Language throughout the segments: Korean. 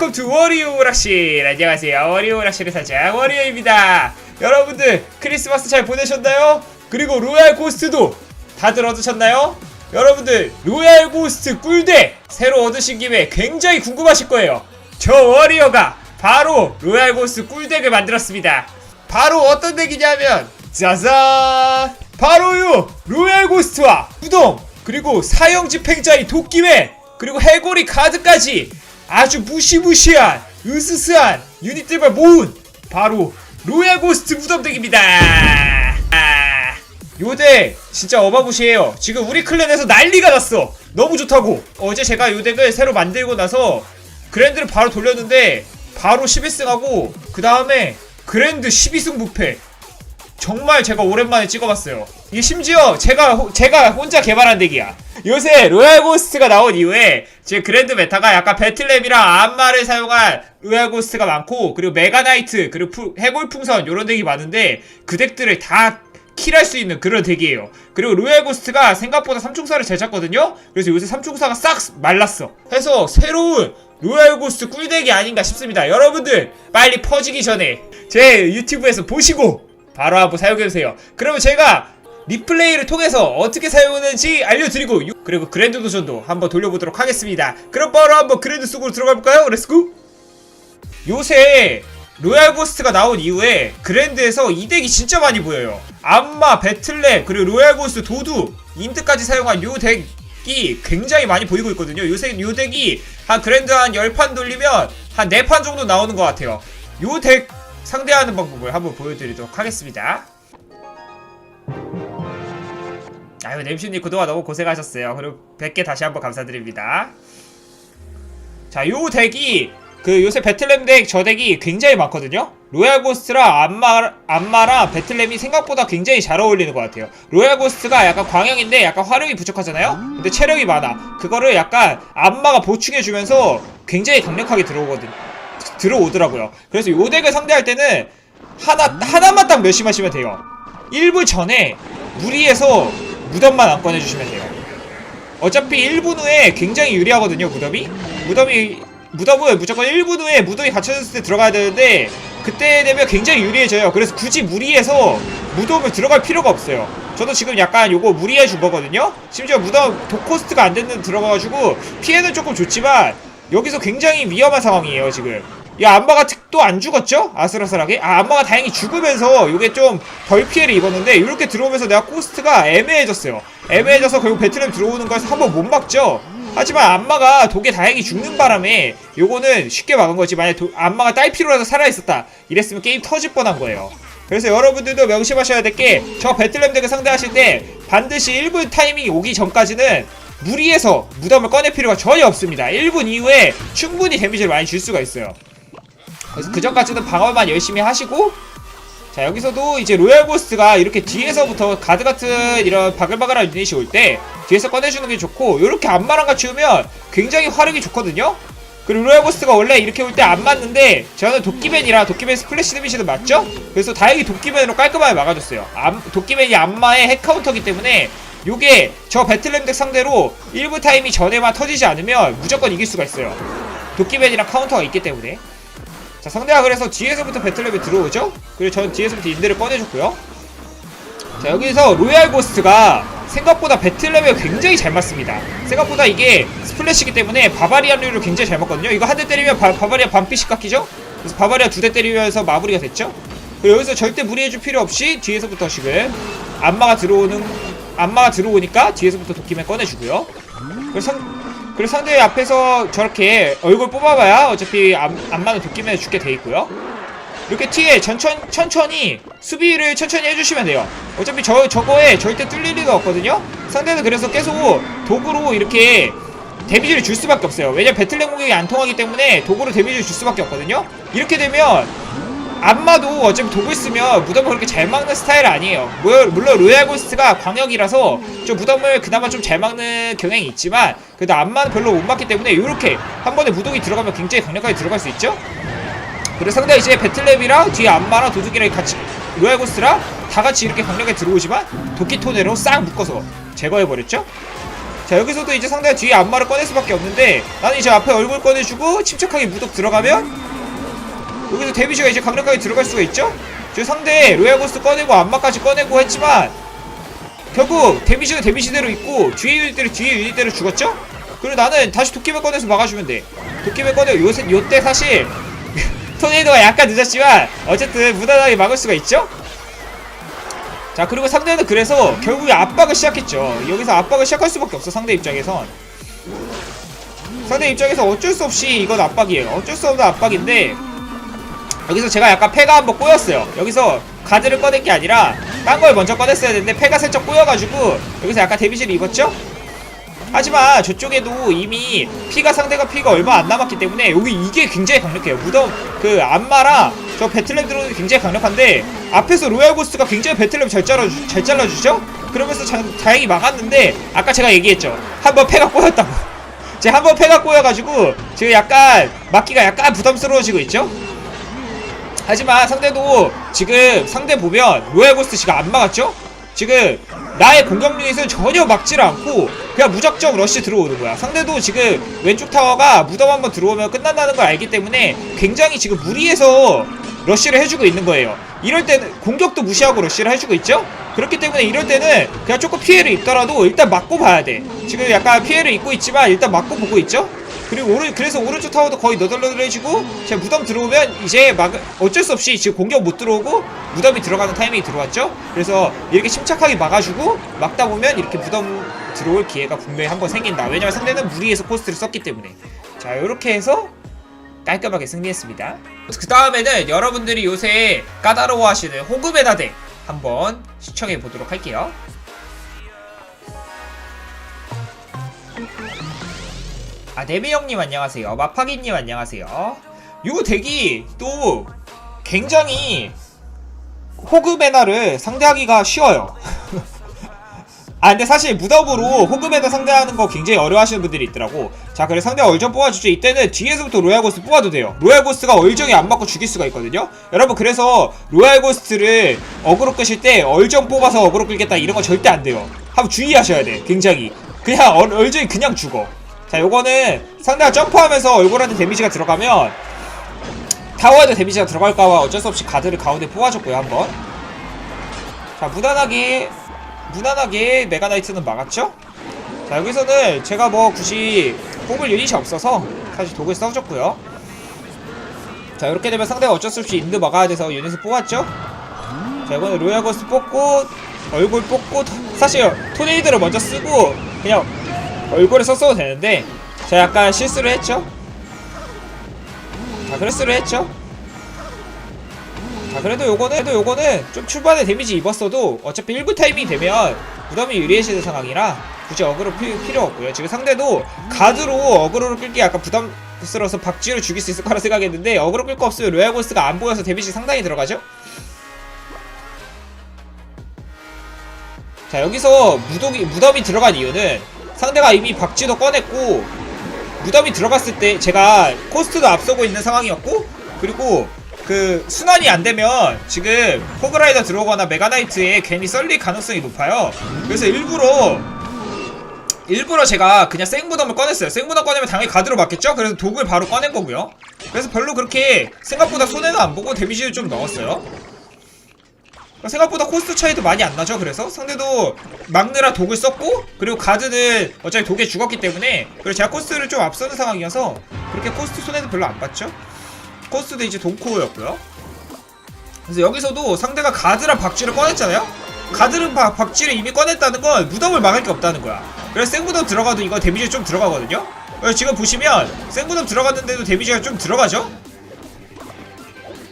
웰컴 투 워리오 오락실 안녕하세요. 워리오 오락실의 사장 워리오입니다. 여러분들 크리스마스 잘 보내셨나요? 그리고 로얄 고스트도 다들 얻으셨나요? 여러분들 로얄 고스트 꿀대 새로 얻으신 김에 굉장히 궁금하실 거예요. 저 워리어가 바로 로얄 고스트 꿀덱을 만들었습니다. 바로 어떤 덱이냐면 짜잔! 바로요! 로얄 고스트와 구동 그리고 사형 집행자의 도끼맨 그리고 해골이 카드까지 아주 무시무시한 으스스한 유닛들만 모은 바로 로얄 고스트 무덤덱입니다. 아, 요덱 진짜 어마무시해요. 지금 우리 클랜에서 난리가 났어. 너무 좋다고. 어제 제가 요 덱을 새로 만들고 나서 그랜드를 바로 돌렸는데 바로 11승하고 그 다음에 그랜드 12승 무패 정말 제가 오랜만에 찍어봤어요. 이게 심지어 제가 호- 제가 혼자 개발한 덱이야. 요새 로얄 고스트가 나온 이후에 제 그랜드 메타가 약간 배틀램이랑 암마를 사용한 로얄 고스트가 많고 그리고 메가나이트 그리고 푸- 해골 풍선 요런 덱이 많은데 그 덱들을 다 킬할 수 있는 그런 덱이에요. 그리고 로얄 고스트가 생각보다 삼총사를 잘 잡거든요. 그래서 요새 삼총사가 싹 말랐어. 해서 새로운 로얄 고스트 꿀덱이 아닌가 싶습니다. 여러분들 빨리 퍼지기 전에 제 유튜브에서 보시고 바로 한번 사용해주세요. 그러면 제가 리플레이를 통해서 어떻게 사용하는지 알려드리고 요- 그리고 그랜드 도전도 한번 돌려보도록 하겠습니다. 그럼 바로 한번 그랜드 속으로 들어가볼까요? 렛츠고! 요새 로얄 고스트가 나온 이후에 그랜드에서 이 덱이 진짜 많이 보여요. 암마, 배틀랩, 그리고 로얄 고스트, 도두, 인트까지 사용한 요 덱이 굉장히 많이 보이고 있거든요. 요새 요 덱이 한 그랜드 한 10판 돌리면 한 4판 정도 나오는 것 같아요. 요덱 상대하는 방법을 한번 보여드리도록 하겠습니다. 아유, 냄슈님 그동안 너무 고생하셨어요. 그리고 100개 다시 한번 감사드립니다. 자, 요 덱이 그 요새 배틀램 덱 저 덱이 굉장히 많거든요. 로얄 고스트랑 암마 암마랑 배틀램이 생각보다 굉장히 잘 어울리는 것 같아요. 로얄 고스트가 약간 광역인데 약간 화력이 부족하잖아요. 근데 체력이 많아. 그거를 약간 암마가 보충해주면서 굉장히 강력하게 들어오거든. 들어오더라고요. 그래서 요 덱을 상대할 때는 하나 하나만 딱 몇심하시면 돼요. 1부 전에 무리해서 무덤만 안 꺼내주시면 돼요. 어차피 1분 후에 굉장히 유리하거든요 무덤이 무덤이 무덤은 무조건 1분 후에 무덤이 갇혀졌을 때 들어가야 되는데 그때 되면 굉장히 유리해져요 그래서 굳이 무리해서 무덤을 들어갈 필요가 없어요 저도 지금 약간 요거 무리해 준 거거든요 심지어 무덤 독코스트가 안 되는 데 들어가가지고 피해는 조금 좋지만 여기서 굉장히 위험한 상황이에요 지금 야 안마가 또 안 죽었죠? 아슬아슬하게? 아 안마가 다행히 죽으면서 요게 좀 덜 피해를 입었는데 이렇게 들어오면서 내가 코스트가 애매해졌어요. 애매해져서 결국 배틀램 들어오는 걸 한번 못 막죠. 하지만 안마가 독에 다행히 죽는 바람에 요거는 쉽게 막은 거지. 만약 도, 안마가 딸 필요라도 살아있었다. 이랬으면 게임 터질 뻔한 거예요. 그래서 여러분들도 명심하셔야 될 게저 배틀램 덱을 상대하실 때 반드시 1분 타이밍이 오기 전까지는 무리해서 무덤을 꺼낼 필요가 전혀 없습니다. 1분 이후에 충분히 데미지를 많이 줄 수가 있어요 그래서 그 전까지는 방어만 열심히 하시고 자 여기서도 이제 로얄 고스트가 이렇게 뒤에서부터 가드 같은 이런 바글바글한 유닛이 올 때 뒤에서 꺼내주는 게 좋고 이렇게 안마랑 같이 오면 굉장히 화력이 좋거든요? 그리고 로얄 고스트가 원래 이렇게 올 때 안 맞는데 저는 도끼맨이라 도끼맨 스플래시 데미지도 맞죠? 그래서 다행히 도끼맨으로 깔끔하게 막아줬어요. 암, 도끼맨이 안마의 핵 카운터기 때문에 요게 저 배틀램 덱 상대로 1부 타임이 전에만 터지지 않으면 무조건 이길 수가 있어요. 도끼맨이랑 카운터가 있기 때문에 자 상대가 그래서 뒤에서부터 배틀랩에 들어오죠? 그리고 전 뒤에서부터 인대를 꺼내줬고요 자 여기서 로얄 고스트가 생각보다 배틀랩에 굉장히 잘 맞습니다 생각보다 이게 스플래시기 때문에 바바리안류를 굉장히 잘 맞거든요 이거 한 대 때리면 바, 바바리안 반피씩 깎이죠? 그래서 바바리안 두대 때리면서 마무리가 됐죠? 그리고 여기서 절대 무리해줄 필요 없이 뒤에서부터 지금 안마가 들어오는 안마가 들어오니까 뒤에서부터 도끼맨 꺼내주고요 그래서 상, 그리고 상대 앞에서 저렇게 얼굴 뽑아봐야 어차피 안, 안마는 도끼맨에 죽게 돼 있고요. 이렇게 뒤에 천천, 천천히 수비를 천천히 해주시면 돼요. 어차피 저, 저거에 절대 뚫릴 리가 없거든요. 상대는 그래서 계속 도구로 이렇게 데미지를 줄 수밖에 없어요. 왜냐면 배틀랭 공격이 안 통하기 때문에 도구로 데미지를 줄 수밖에 없거든요. 이렇게 되면 안마도 어차피 도구 있으면 무덤을 그렇게 잘 막는 스타일 아니에요. 물- 물론 로얄 고스트가 광역이라서 좀 무덤을 그나마 좀 잘 막는 경향이 있지만 그래도 안마는 별로 못 막기 때문에 이렇게 한 번에 무덤이 들어가면 굉장히 강력하게 들어갈 수 있죠. 그래서 상대가 이제 배틀랩이랑 뒤에 안마랑 도둑이랑 같이 로얄 고스트랑 다 같이 이렇게 강력하게 들어오지만 도끼 토네로 싹 묶어서 제거해버렸죠. 자 여기서도 이제 상대가 뒤에 안마를 꺼낼 수밖에 없는데 나는 이제 앞에 얼굴 꺼내주고 침착하게 무덕 들어가면 여기서 데미지가 이제 강력하게 들어갈 수가 있죠? 저 상대 로얄고스트 꺼내고 안마까지 꺼내고 했지만 결국 데미지는 데미지대로 있고 뒤에 유닛대로 뒤에 유닛대로 죽었죠? 그리고 나는 다시 도끼맨 꺼내서 막아주면 돼 도끼맨 꺼내고 요새 요때 사실 토네이도가 약간 늦었지만 어쨌든 무난하게 막을 수가 있죠? 자 그리고 상대는 그래서 결국에 압박을 시작했죠 여기서 압박을 시작할 수밖에 없어 상대 입장에선 상대 입장에서 어쩔 수 없이 이건 압박이에요 어쩔 수 없는 압박인데 여기서 제가 약간 패가 한번 꼬였어요 여기서 가드를 꺼낸 게 아니라 딴 걸 먼저 꺼냈어야 되는데 패가 살짝 꼬여가지고 여기서 약간 데미지를 입었죠? 하지만 저쪽에도 이미 피가 상대가 피가 얼마 안 남았기 때문에 여기 이게 굉장히 강력해요 무덤 그 안마랑 저 배틀램 드론이 굉장히 강력한데 앞에서 로얄 고스트가 굉장히 배틀램 잘, 잘라주, 잘 잘라주죠? 그러면서 자, 다행히 막았는데 아까 제가 얘기했죠 한번 패가 꼬였다고 제가 한번 패가 꼬여가지고 지금 약간 막기가 약간 부담스러워지고 있죠? 하지만 상대도 지금 상대 보면 로얄 고스트 지금 안 막았죠? 지금 나의 공격 유닛은 전혀 막지를 않고 그냥 무작정 러쉬 들어오는 거야. 상대도 지금 왼쪽 타워가 무덤 한번 들어오면 끝난다는 걸 알기 때문에 굉장히 지금 무리해서 러쉬를 해주고 있는 거예요. 이럴 때는 공격도 무시하고 러쉬를 해주고 있죠? 그렇기 때문에 이럴 때는 그냥 조금 피해를 입더라도 일단 맞고 봐야 돼. 지금 약간 피해를 입고 있지만 일단 맞고 보고 있죠? 그리고 오른 그래서 오른쪽 타워도 거의 너덜너덜해지고 제가 무덤 들어오면 이제 막 어쩔 수 없이 지금 공격 못 들어오고 무덤이 들어가는 타이밍이 들어왔죠. 그래서 이렇게 침착하게 막아주고 막다 보면 이렇게 무덤 들어올 기회가 분명히 한 번 생긴다. 왜냐면 상대는 무리해서 코스트를 썼기 때문에. 자 이렇게 해서 깔끔하게 승리했습니다. 그 다음에는 여러분들이 요새 까다로워하시는 호그메다 덱 한번 시청해 보도록 할게요. 아 네비 형님 안녕하세요. 마파기님 안녕하세요. 요 덱이 또 굉장히 호그메나를 상대하기가 쉬워요. 아 근데 사실 무덤으로 호그메나 상대하는 거 굉장히 어려워하시는 분들이 있더라고. 자 그래 상대가 얼정 뽑아주죠. 이때는 뒤에서부터 로얄고스트 뽑아도 돼요. 로얄고스트가 얼정이 안 맞고 죽일 수가 있거든요. 여러분 그래서 로얄고스트를 어그로 끄실 때 얼정 뽑아서 어그로 끌겠다 이런 거 절대 안 돼요. 한번 주의하셔야 돼 굉장히. 그냥 얼, 얼정이 그냥 죽어 자 요거는 상대가 점프하면서 얼굴한테 데미지가 들어가면 타워에도 데미지가 들어갈까봐 어쩔 수 없이 가드를 가운데 뽑아줬고요 한번 자 무난하게 무난하게 메가나이트는 막았죠? 자 여기서는 제가 뭐 굳이 뽑을 유닛이 없어서 사실 독을 써줬고요 자 이렇게 되면 상대가 어쩔 수 없이 인드 막아야 돼서 유닛을 뽑았죠? 자 이번에 로얄고스 뽑고 얼굴 뽑고 사실 토네이드를 먼저 쓰고 그냥 얼굴에 썼어도 되는데 제가 약간 실수를 했죠? 자 그레스를 했죠? 자 그래도 요거는 그래도 요거는 좀 출발에 데미지 입었어도 어차피 1부 타이밍이 되면 무덤이 유리해지는 상황이라 굳이 어그로 피, 필요 없고요 지금 상대도 가드로 어그로를 끌기 약간 부담스러워서 박쥐로 죽일 수 있을 거라 생각했는데 어그로 끌 거 없으면 로얄고스가 안 보여서 데미지 상당히 들어가죠 자 여기서 무덤이, 무덤이 들어간 이유는 상대가 이미 박쥐도 꺼냈고 무덤이 들어갔을 때 제가 코스트도 앞서고 있는 상황이었고 그리고 그 순환이 안 되면 지금 호그라이더 들어오거나 메가나이트에 괜히 썰릴 가능성이 높아요. 그래서 일부러 일부러 제가 그냥 생무덤을 꺼냈어요. 생무덤 꺼내면 당연히 가드로 맞겠죠? 그래서 독을 바로 꺼낸 거고요. 그래서 별로 그렇게 생각보다 손해는 안 보고 데미지를 좀 넣었어요. 생각보다 코스트 차이도 많이 안 나죠. 그래서 상대도 막느라 독을 썼고 그리고 가드는 어차피 독에 죽었기 때문에 그리고 제가 코스트를 좀 앞서는 상황이어서 그렇게 코스트 손해도 별로 안 봤죠. 코스트도 이제 동코어였고요. 그래서 여기서도 상대가 가드랑 박쥐를 꺼냈잖아요. 가드랑 박, 박쥐를 이미 꺼냈다는 건 무덤을 막을 게 없다는 거야. 그래서 생무덤 들어가도 이거 데미지 좀 들어가거든요. 지금 보시면 생무덤 들어갔는데도 데미지가 좀 들어가죠.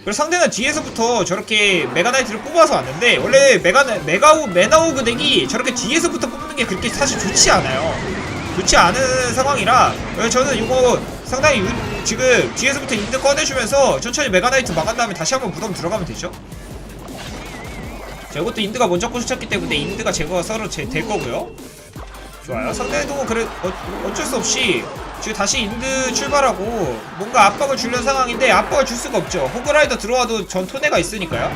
그리고 상대는 뒤에서부터 저렇게 메가나이트를 뽑아서 왔는데 원래 메가 메가우 메나오그 덱이 저렇게 뒤에서부터 뽑는 게 그렇게 사실 좋지 않아요. 좋지 않은 상황이라 저는 이거 상당히 유, 지금 뒤에서부터 인드 꺼내주면서 천천히 메가나이트 막은 다음에 다시 한번 무덤 들어가면 되죠. 자, 이것도 인드가 먼저 꼬셨기 때문에 인드가 제거가 서로 제, 될 거고요. 좋아요. 상대도 그래 어, 어쩔 수 없이 지금 다시 인드 출발하고 뭔가 압박을 주려는 상황인데 압박을 줄 수가 없죠. 호그라이더 들어와도 전 토네가 있으니까요.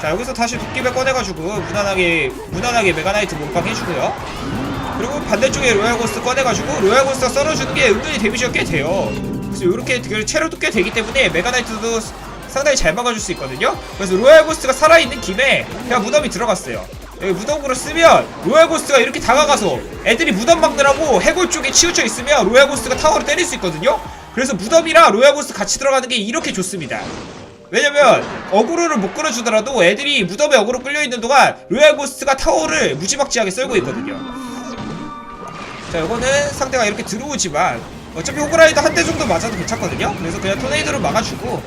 자 여기서 다시 도끼배 꺼내가지고 무난하게 무난하게 메가나이트 몸빵 해주고요. 그리고 반대쪽에 로얄 고스트 꺼내가지고 로얄 고스트가 썰어주는 게 은근히 데미지가 꽤 돼요 그래서 이렇게 그 체력도 꽤 되기 때문에 메가나이트도 상당히 잘 막아줄 수 있거든요 그래서 로얄 고스트가 살아있는 김에 그냥 무덤이 들어갔어요 여기 무덤으로 쓰면 로얄 고스트가 이렇게 다가가서 애들이 무덤 막느라고 해골 쪽에 치우쳐 있으면 로얄 고스트가 타워를 때릴 수 있거든요. 그래서 무덤이랑 로얄 고스트 같이 들어가는 게 이렇게 좋습니다. 왜냐면 어그로를 못 끌어주더라도 애들이 무덤에 어그로 끌려있는 동안 로얄 고스트가 타워를 무지막지하게 썰고 있거든요. 자 이거는 상대가 이렇게 들어오지만 어차피 호그라이더 한 대 정도 맞아도 괜찮거든요. 그래서 그냥 토네이도를 막아주고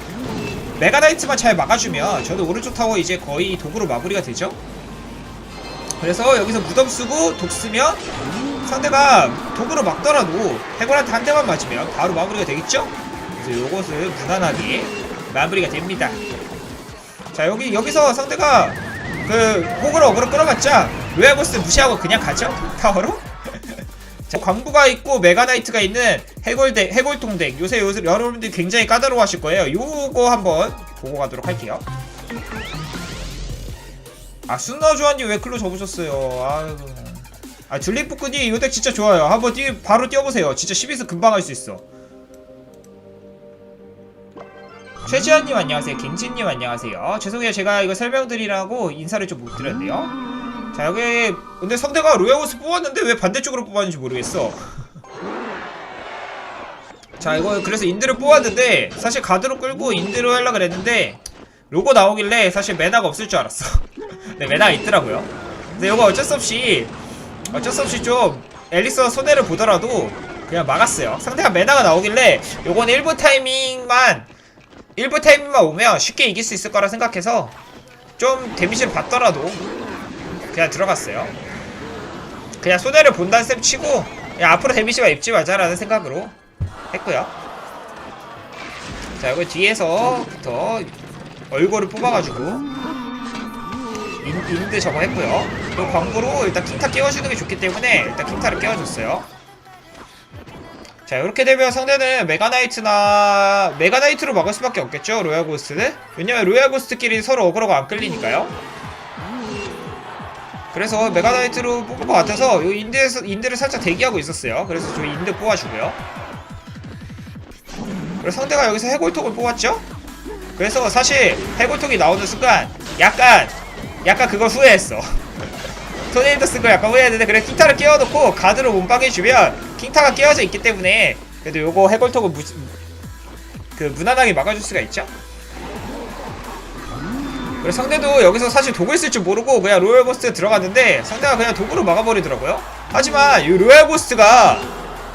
메가나이트만 잘 막아주면 저도 오른쪽 타워 이제 거의 독으로 마무리가 되죠 그래서 여기서 무덤 쓰고 독 쓰면 상대가 독으로 막더라도 해골한테 한 대만 맞으면 바로 마무리가 되겠죠 그래서 요것을 무난하게 마무리가 됩니다 자 여기 여기서 상대가 그 호그로 어그로 끌어봤자 로얄보스 무시하고 그냥 가죠 타워로 자, 광부가 있고 메가나이트가 있는 해골덱, 해골통덱. 요새 요새 여러분들이 굉장히 까다로워 하실 거예요. 요거 한번 보고 가도록 할게요. 아, 순나주아님 왜 클로 접으셨어요? 아유. 아, 줄리포크님 이거 덱 진짜 좋아요. 한번 뛰, 바로 뛰어보세요. 진짜 12스 금방 할 수 있어. 최지현님 안녕하세요. 갱진님 안녕하세요. 죄송해요. 제가 이거 설명드리라고 인사를 좀 못 드렸네요. 자 여기 근데 상대가 로얄호스 뽑았는데 왜 반대쪽으로 뽑았는지 모르겠어 자 이거 그래서 인드를 뽑았는데 사실 가드로 끌고 인드로 하려고 그랬는데 로고 나오길래 사실 메나가 없을 줄 알았어 근데 메나가 있더라고요 근데 이거 어쩔 수 없이 어쩔 수 없이 좀 앨리스가 손해를 보더라도 그냥 막았어요 상대가 메나가 나오길래 요건 1부 타이밍만 1부 타이밍만 오면 쉽게 이길 수 있을 거라 생각해서 좀 데미지를 받더라도 그냥 들어갔어요. 그냥 손해를 본다는 셈 치고 앞으로 데미지만 입지 말자라는 생각으로 했고요. 자, 여기 뒤에서부터 얼굴을 뽑아가지고 인, 인드 저거 했고요. 그리고 광고로 일단 킹타 깨워주는 게 좋기 때문에 일단 킹타를 깨워줬어요. 자 이렇게 되면 상대는 메가나이트나 메가나이트로 막을 수밖에 없겠죠 로얄 고스트는 왜냐면 로얄 고스트끼리 서로 어그로가 안 끌리니까요 그래서 메가나이트로 뽑을 것 같아서 요 인드에서 인드를 살짝 대기하고 있었어요. 그래서 저 인드 뽑아주고요. 그리고 상대가 여기서 해골톡을 뽑았죠? 그래서 사실 해골톡이 나오는 순간 약간 약간 그걸 후회했어. 토네이도 쓴 거 약간 후회했는데 그래 킹타를 끼워놓고 가드로 몸빵해주면 킹타가 끼워져 있기 때문에 그래도 요거 해골톡을 무, 그 무난하게 막아줄 수가 있죠? 그리고 상대도 여기서 사실 독을 쓸 줄 모르고 그냥 로얄 고스트에 들어갔는데 상대가 그냥 독으로 막아버리더라고요. 하지만 이 로얄 고스트가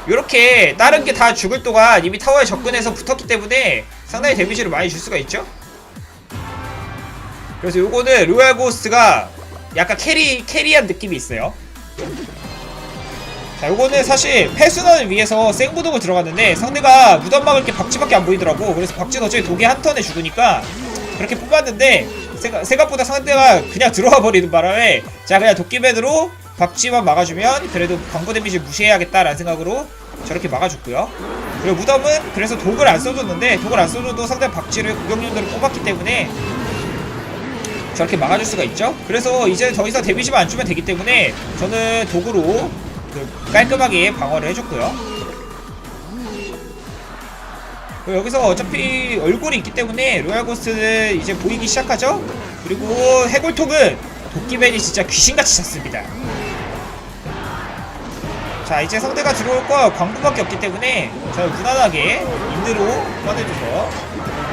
이렇게 다른 게 다 죽을 동안 이미 타워에 접근해서 붙었기 때문에 상당히 데미지를 많이 줄 수가 있죠. 그래서 요거는 로얄 고스트가 약간 캐리 캐리한 느낌이 있어요. 자, 요거는 사실 패순환을 위해서 생보독을 들어갔는데 상대가 무덤 막을 게 박쥐밖에 안 보이더라고. 그래서 박쥐는 어차피 독이 한 턴에 죽으니까 그렇게 뽑았는데 생각, 생각 보다 상대가 그냥 들어와 버리는 바람에 자 그냥 도끼맨으로 박쥐만 막아주면 그래도 광고 데미지 무시해야겠다라는 생각으로 저렇게 막아줬고요. 그리고 무덤은 그래서 독을 안 써줬는데 독을 안 써줘도 상대 박쥐를 구경용도로 뽑았기 때문에 저렇게 막아줄 수가 있죠. 그래서 이제 더 이상 데미지만 안 주면 되기 때문에 저는 독으로 그 깔끔하게 방어를 해줬고요. 여기서 어차피 얼굴이 있기 때문에 로얄 고스트는 이제 보이기 시작하죠. 그리고 해골톡은 도끼맨이 진짜 귀신같이 찼습니다. 자 이제 상대가 들어올 거 광부밖에 없기 때문에 저는 무난하게 인드로 꺼내줘서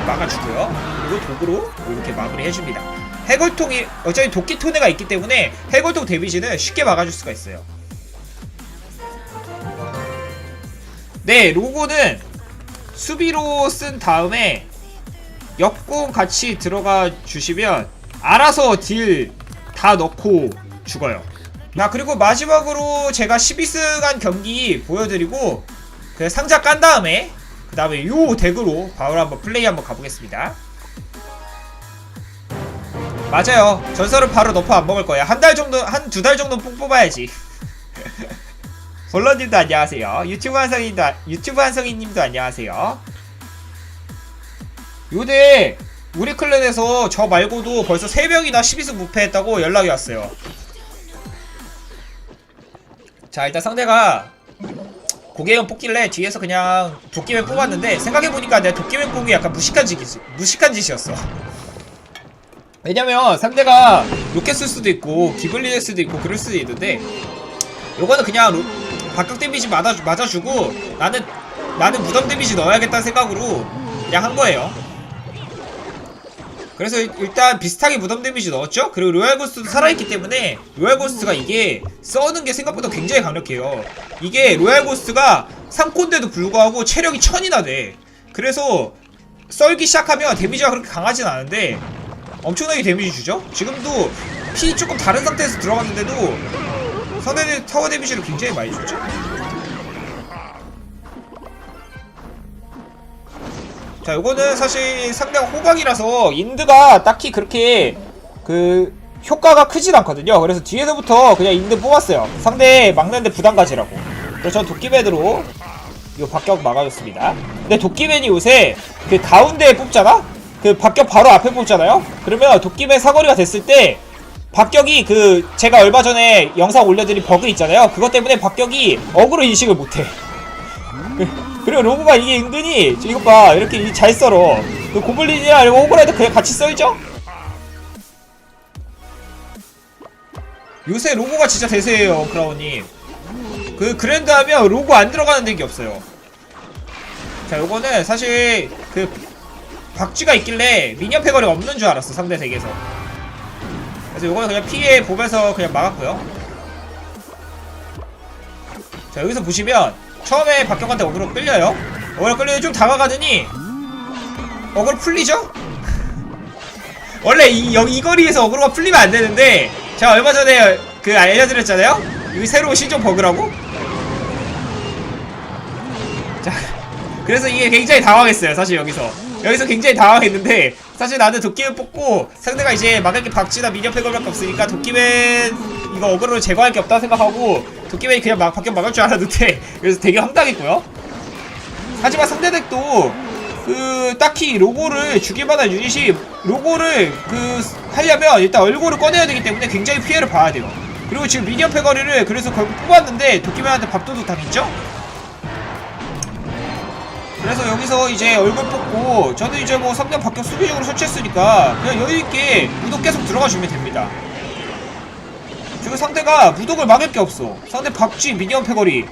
막아주고요. 그리고 독으로 이렇게 마무리 해줍니다. 해골통이 어차피 도끼 토네가 있기 때문에 해골통 데미지는 쉽게 막아줄 수가 있어요. 네 로고는 수비로 쓴 다음에 역공 같이 들어가 주시면 알아서 딜 다 넣고 죽어요. 나 그리고 마지막으로 제가 12승한 경기 보여드리고 그 상자 깐 다음에 그 다음에 요 덱으로 바로 한번 플레이 한번 가보겠습니다. 맞아요. 전설은 바로 너프 안 먹을 거야. 한 달 정도, 한 두 달 정도 뽕 뽑아야지. 볼러님도 안녕하세요. 유튜브 한성이님도, 유튜브 한성이님도 안녕하세요. 요대 우리 클랜에서 저 말고도 벌써 3명이나 12승 무패했다고 연락이 왔어요. 자 일단 상대가 고개형 뽑길래 뒤에서 그냥 도끼맨 뽑았는데 생각해보니까 내가 도끼맨 뽑기 약간 무식한 짓이 무식한 짓이었어 왜냐면 상대가 로켓 쓸 수도 있고 기블리일 수도 있고 그럴 수도 있는데 요거는 그냥 로, 박격 데미지 맞아, 맞아주고 나는 나는 무덤 데미지 넣어야겠다는 생각으로 그냥 한 거예요. 그래서 일- 일단 비슷하게 무덤 데미지 넣었죠? 그리고 로얄 고스트도 살아있기 때문에 로얄 고스트가 이게 써는 게 생각보다 굉장히 강력해요. 이게 로얄 고스트가 3콘데도 불구하고 체력이 1000이나 돼. 그래서 썰기 시작하면 데미지가 그렇게 강하진 않은데 엄청나게 데미지 주죠? 지금도 피 조금 다른 상태에서 들어갔는데도 상대 타워 데미지를 굉장히 많이 줬죠? 자, 요거는 사실 상대가 호박이라서 인드가 딱히 그렇게 그 효과가 크진 않거든요. 그래서 뒤에서부터 그냥 인드 뽑았어요. 상대 막는데 부담 가지라고. 그래서 전 도끼맨으로 요 박격 막아줬습니다. 근데 도끼맨이 요새 그 가운데에 뽑잖아? 그 박격 바로 앞에 뽑잖아요? 그러면 도끼맨 사거리가 됐을 때 박격이 그 제가 얼마 전에 영상 올려드린 버그 있잖아요. 그것 때문에 박격이 어그로 인식을 못해. 그리고 로브가 이게 은근히 이것 봐 이렇게 잘 썰어 그 고블린이랑 호그라이더 그냥 같이 썰죠? 요새 로고가 진짜 대세예요 크라운님 그 그랜드 하면 로고 안 들어가는 데게 없어요 자 요거는 사실 그 박쥐가 있길래 미니언 패거리가 없는 줄 알았어 상대 덱에서 그래서 요거는 그냥 피해 보면서 그냥 막았고요 자 여기서 보시면 처음에 박경한테 어그로 끌려요 어그로 끌리면 좀 다가가더니 어그로 풀리죠? 원래 이, 여기 이 거리에서 어그로가 풀리면 안 되는데 제가 얼마 전에 그 알려드렸잖아요? 여기 새로운 신종 버그라고? 자 그래서 이게 굉장히 당황했어요 사실 여기서 여기서 굉장히 당황했는데 사실 나는 도끼맨 뽑고 상대가 이제 게 박쥐나 미니언 패거밖에 없으니까 도끼맨 이거 어그로를 제거할 게 없다 생각하고 도끼맨이 그냥 막 밖에 막을 줄 알았는데 그래서 되게 황당했고요 하지만 상대 덱도 그 딱히 로고를 주기만한 유닛이 로고를 그 하려면 일단 얼굴을 꺼내야 되기 때문에 굉장히 피해를 봐야 돼요 그리고 지금 미니언 패거리를 그래서 결국 뽑았는데 도끼맨한테 밥도둑 당했죠? 그래서 여기서 이제 얼굴 뽑고 저는 이제 뭐 3년 박격 수비적으로 설치했으니까 그냥 여유있게 무독 계속 들어가 주면 됩니다 지금 상대가 무독을 막을 게 없어 상대 박쥐 미니언 패거리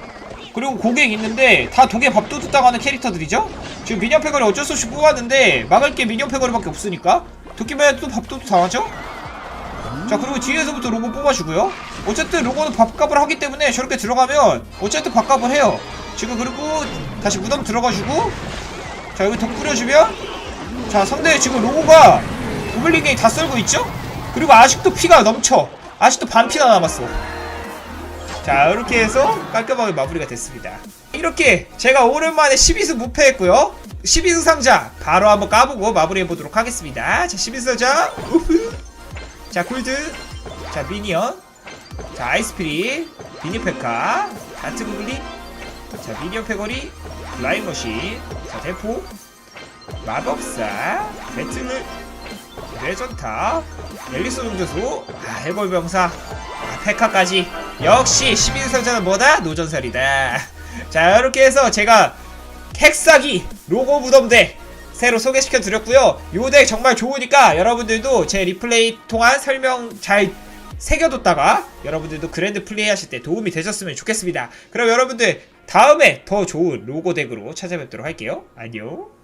그리고 고객 있는데 다 독에 밥도둑 당하는 캐릭터들이죠? 지금 미니언 패거리 어쩔 수 없이 뽑았는데 막을 게 미니언 패거리밖에 없으니까 또 밥도둑 당하죠? 자 그리고 뒤에서부터 로고 뽑아주고요 어쨌든 로고는 밥값을 하기 때문에 저렇게 들어가면 어쨌든 밥값을 해요 지금 그리고 다시 무덤 들어가주고 자 여기 덕 뿌려주면 자 상대 지금 로고가 오블링이 다 썰고 있죠? 그리고 아직도 피가 넘쳐. 아직도 반 피나 남았어. 자 이렇게 해서 깔끔하게 마무리가 됐습니다. 이렇게 제가 오랜만에 12수 무패했고요. 12수 상자 바로 한번 까보고 마무리해보도록 하겠습니다. 자 12수 상자 우후. 자 굴드. 자 미니언. 자 아이스프리 미니페카. 다트 구글리 자 미니언 패거리 라인머신 자 대포 마법사 배틀 레전타 앨리스 농조수 아 해골병사 아 페카까지. 역시 12승자는 뭐다? 노전설이다. 자 이렇게 해서 제가 핵사기 로고 무덤대 새로 소개시켜 드렸고요. 요덱 정말 좋으니까 여러분들도 제 리플레이 통한 설명 잘 새겨뒀다가 여러분들도 그랜드 플레이 하실 때 도움이 되셨으면 좋겠습니다. 그럼 여러분들 다음에 더 좋은 로고 덱으로 찾아뵙도록 할게요. 안녕